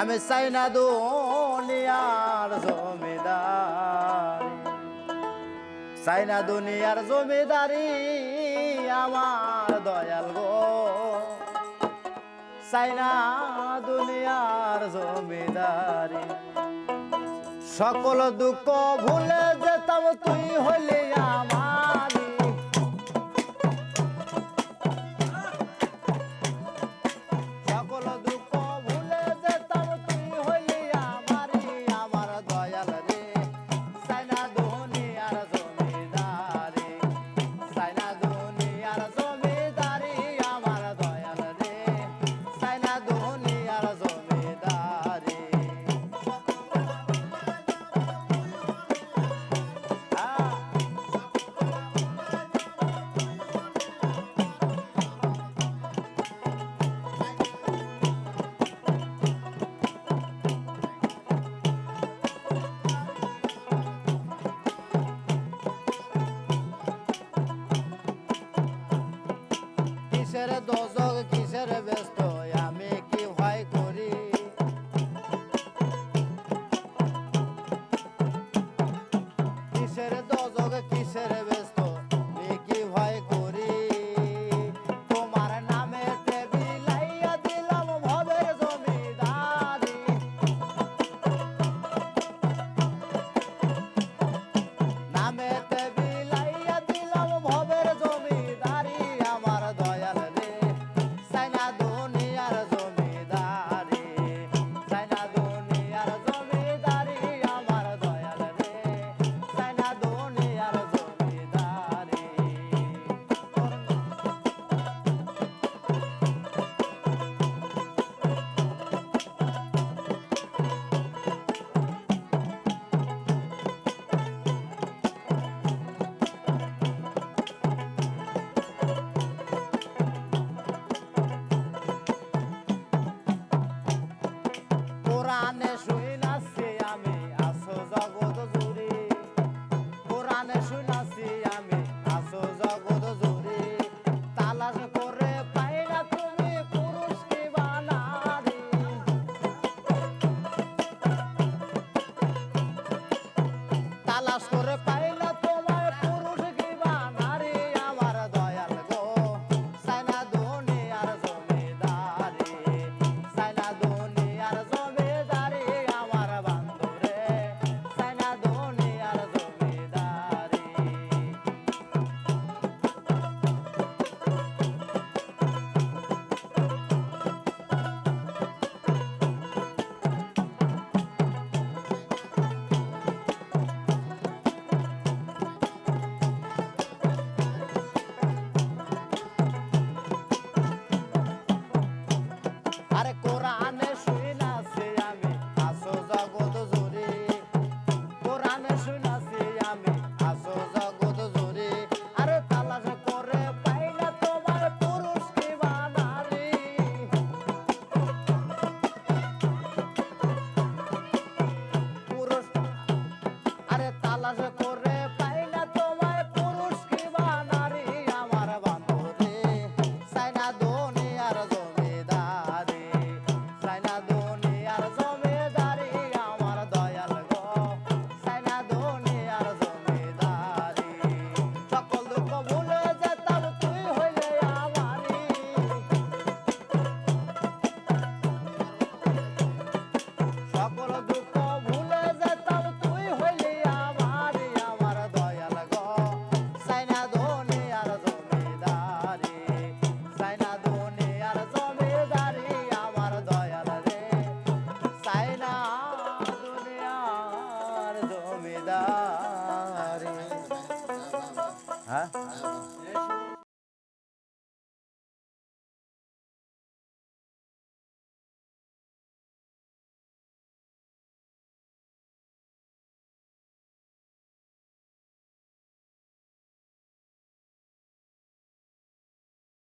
আমি চাই না দুনিয়ার জমিদারি। চাই না দুনিয়ার জমিদারি আমার দয়াল গো। চাই না দুনিয়ার জমিদারি। সকল দুঃখ ভুলে যেতাম, তুই হলি আমার কিসের দজল কিসের ব্যস্ত আমি কি ভাই করি? কিসের দ